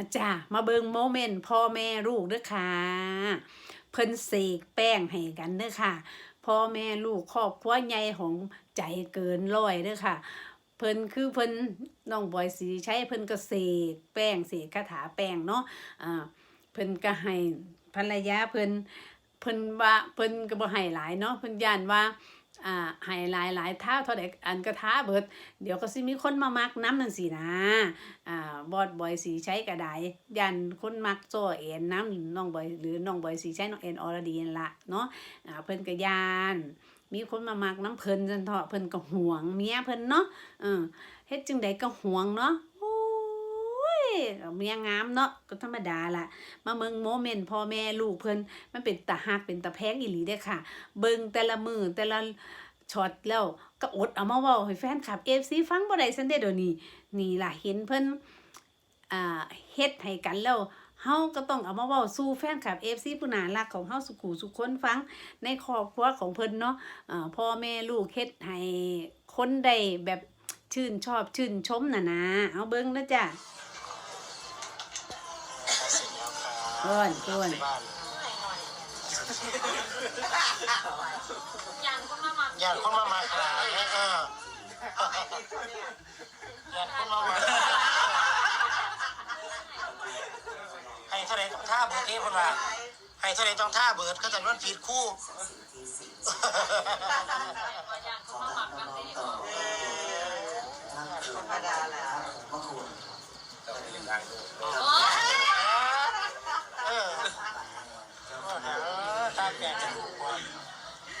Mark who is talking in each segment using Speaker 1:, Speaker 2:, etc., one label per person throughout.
Speaker 1: อาจารย์มาเบิงโมเมนต์พ่อแม่ลูกเด้อค่ะ เพิ่นเสกแป้งให้กันเด้อค่ะ พ่อแม่ลูกครอบครัวใหญ่ของใจเกินร้อยเด้อค่ะ เพิ่นคือเพิ่นน้องบอยสีใช้เพิ่นก็เสกแป้งเสกคาถาแป้งเนาะอ่าเพิ่นก็ให้ภรรยาเพิ่นเพิ่นว่าเพิ่นก็บ่ให้หลายเนาะเพิ่นย่านว่า อ่าให้หลายหลายๆท่าเท่าใดอันก็ท้าเบิด เดี๋ยวก็สิมีคนมามักน้ำนั่นสินะอ่าบอดบอยสีใช้กระไดยันคนมักโซเอ็นน้ำน้องบอยหรือน้องบอยสีใช้น้องเอ็นออรดีนละเนาะอ่าเพิ่นก็ยานมีคนมามักน้ำเพิ่นจันเถาะเพิ่นก็ห่วงเมียเพิ่นเนาะเออเฮ็ดจังใดก็ห่วงเนาะ เมียงามเนาะก็ธรรมดาละมาเมืองโมเมนต์พ่อแม่ลูกเพิ่นมันเป็นตาฮักเป็นตาแพงอีหลีเด้ค่ะ เบิ่งแต่ละมือแต่ละช็อตแล้วก็อดเอามาเว้าให้แฟนคลับ FC ฟังบ่ได้ซันเด้เดี๋ยวนี้นี่ล่ะเห็นเพิ่นอ่าเฮ็ดให้กันแล้วเฮาก็ต้องเอามาเว้าสู่แฟนคลับ FC ผู้น่ารักของเฮาสุขุสุขคนฟังในครอบครัวของเพิ่นเนาะอ่าพ่อแม่ลูกเฮ็ดให้คนได้แบบชื่นชอบชื่นชมน่ะนะเอาเบิ่งนะจ้ะ
Speaker 2: เสร็จ แล้วครับ
Speaker 1: เพิ่นเพิ่น
Speaker 2: บ้าน
Speaker 3: อย่างคนมามัก
Speaker 2: ญาติคนมามาขนาดนี้เออญาติคนมามาให้เท่าไรต้องท่าเบิร์ดเทพคนว่าให้เท่าไรต้องท่าเบิร์ดก็จะนวดผิดคู่
Speaker 3: อย่างคนมามักกันได้ก่อน
Speaker 4: ธรรมดาแหละมะขูด
Speaker 3: โอ้
Speaker 2: เออเอ อตาแก่จะถูกกว่า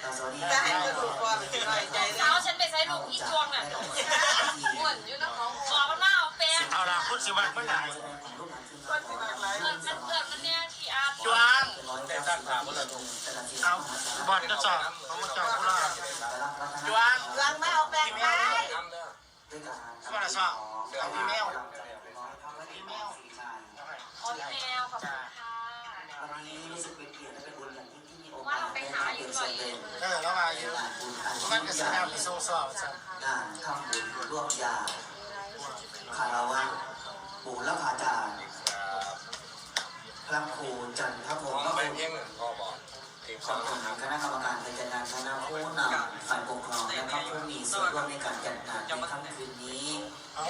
Speaker 4: ตาสวัสดี
Speaker 5: จะให้กระดูกความสบายใจ
Speaker 3: เช้าฉันไปใช้ลูกอีจวงน่ะม่วนอยู่นะของขอมันมาเอาแป้ง
Speaker 2: เอาล่ะคุณสิวันเมื่อไหร่
Speaker 5: คนสิมากหลาย
Speaker 3: เพื่อนฉันเพื่อนมันเนี่ยที่อาร์ต
Speaker 2: จวง
Speaker 4: แต่ตั้งถามว่าเราแต่ละที
Speaker 2: เอาบอลจะสอบเขามาจอบผู้รอดจวง
Speaker 5: ล้างไม่เอาแป้งไป
Speaker 4: ด้วยการ
Speaker 2: สวัสดีสอบเอาอีเม มั
Speaker 3: น
Speaker 4: ยิ่ง
Speaker 3: ก็
Speaker 4: ให
Speaker 2: แส
Speaker 4: ญ่
Speaker 2: ดงไปส่งสอบจ้ะ
Speaker 4: งานทำบุญร่วมญาติคารวะบุรพาจารย์พระครูจันทพงศ์พระครูขอบคุณคณะกรรมการการจัดงานคณะผู้นำฝ่ายปกครองและก็ผู้มีส่วนร่วมในการจัดงานในค่ำคืนนี้
Speaker 2: เอา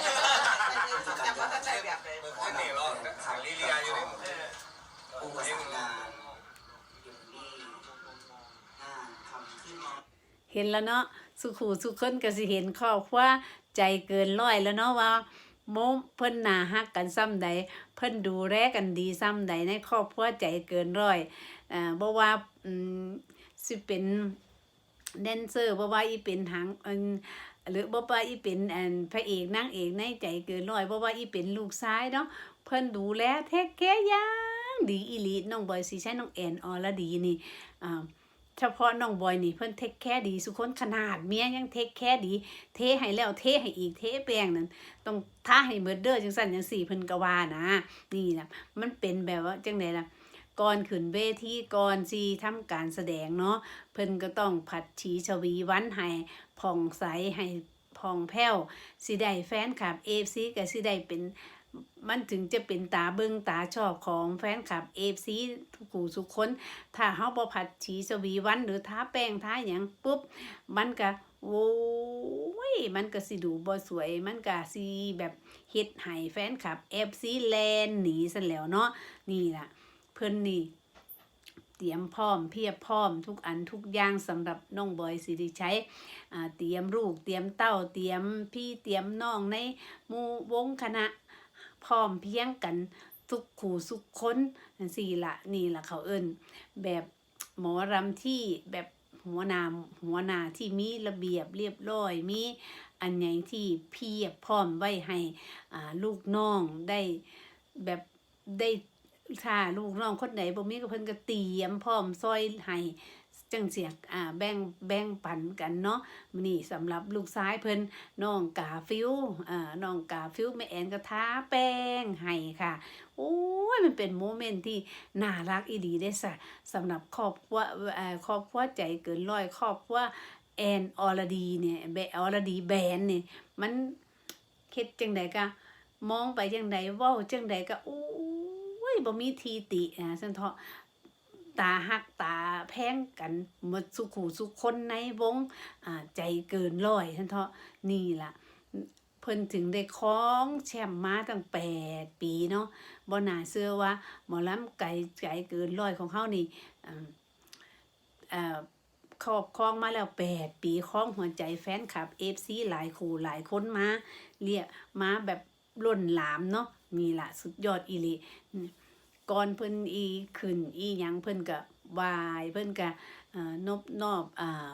Speaker 5: แต่ว่าถ้าใจแบบไหน
Speaker 4: ขอให้เราขังลิเลียอยู่ในผู้ประสานงาน
Speaker 1: เห็นแล้วเนาะสุขูสุขคนก็สิเห็นครอบครัวใจเกินร้อยแล้วเนาะว่าโมเพิ่นหนาฮักกันซ้ำใดเพิ่นดูแลกันดีซ้ำใดในครอบครัวใจเกินร้อยอ่าบ่ว่าอืมสิเป็นแดนเซอร์บ่ว่าอีเป็นหางอันหรือบ่ว่าอีเป็นอันพระเอกนางเอกในใจเกินร้อยบ่ว่าอีเป็นลูกชายเนาะเพิ่นดูแลเทคแคร์อย่างดีอีหลีน้องบอยสิใช้น้องแอนออลดีนี่อ่า เฉพาะน้องบอยนี่เพิ่นเทคแคร์ดีสุคนขนาดเมียยังเทคแคร์ดี เทให้แล้วเทให้อีกเทแปลงนั่นต้องท่าให้เบิดเด้อจังซั่นจังสี่เพิ่นก็ว่านะ นี่นะมันเป็นแบบว่าจังไดล่ะก่อนขึ้นเวทีก่อนสิทำการแสดงเนาะเพิ่นก็ต้องผัดฉีชวีวันให้ผ่องใสให้ผ่องแผ้วสิได้แฟนคลับ FC ก็สิได้เป็น มันถึงจะเป็นตาเบิงตาชอบของแฟนคลับ FC ทุกผู้ทุกคน ถ้าเฮาบ่ผัดฉีสวีวันหรือท้าแป้งท้าหยังปุ๊บ มันก็โว้ยมันก็สิดูบ่สวย มันก็สิแบบเฮ็ดให้แฟนคลับ FC แลนหนีซะแล้วเนาะนี่ล่ะ เพิ่นนี่เตรียมพร้อมเพียบพร้อมทุกอันทุกอย่างสำหรับน้องบอยสิริชัยอ่าเตรียมลูกเตรียมเต้าเตรียมพี่เตรียมน้องในหมู่วงคณะ พร้อมเพียงกันทุกขู่สุกคนจังซี่ละนี่ละเขาเอิ้นแบบหมอรำที่แบบหัวหนาหัวหนาที่มีระเบียบเรียบร้อยมีอันไหนที่เพียบพร้อมไว้ให้ลูกน้องได้แบบได้ถ้าลูกน้องคนไหนบ่มีก็เพิ่นก็เตรียมพร้อมซอยให้ จังเสียอ่าแบ่งแบ่งปันกันเนาะนี่สำหรับลูกซ้ายเพิ่นน้องกาฟิวอ่าน้องกาฟิวแม่แอนก็ทาแป้งให้ค่ะโอ้ยมันเป็นโมเมนต์ที่น่ารักอีดีได้สะสำหรับครอบครัวครอบครัวใจเกินร้อยครอบครัวแอนออรดีเนี่ยแบออรดีแบนเนี่ยมันคิดจังไดกะมองไปจังใดเว้าจังใดก็โอ้ยบ่มีทีติอ่าซั่นเถาะ ตาหักตาแพงกันหมดสุขูสุขคนในวงอ่าใจเกินร้อยซั่นเถาะนี่ล่ะ เพิ่นถึงได้คล้องแชมป์มาตั้งแปดปีเนาะบ่น่าเชื่อว่า หมอลำไก่ไก่เกินร้อยของเฮานี่อ่าเอ่อครอบครองมาแล้วแปดปีคล้องหัวใจแฟนคลับ FC หลายคู่หลายคนมาเรียกมาแบบล้นหลามเนาะนี่ล่ะ สุดยอดอีลี ก่อนเพิ่นอีขึ้นอีหยังเพิ่นก็วายเพิ่นก็นบนอบอ่า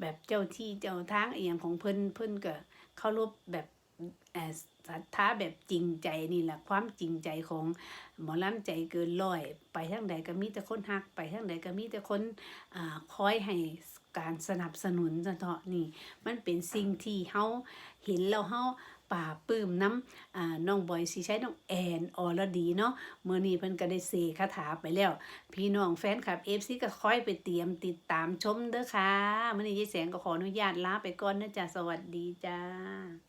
Speaker 1: แบบเจ้าที่เจ้าทางอีหยังของเพิ่นเพิ่นก็เคารพแบบศรัทธาแบบจริงใจนี่แหละความจริงใจของหมอลำใจเกินร้อย ไปทางใดก็มีแต่คนฮักไปทางใดก็มีแต่คนอ่าคอยให้การสนับสนุนซะเถาะนี่ มันเป็นสิ่งที่เฮาเห็นแล้วเฮา ป่าปื้มน้ำอ่าน้องบอยสีใช้น้องแอนออรดีเนาะเมื่อนี้เพิ่นก็ได้เสกคาถาไปแล้ว พี่น้องแฟนคลับเอฟซีก็ค่อยไปเตรียมติดตามชมเด้อค่ะเมื่อนี้ยายแสงก็ขออนุญาตลาไปก่อนนะจ๊ะสวัสดีจ้า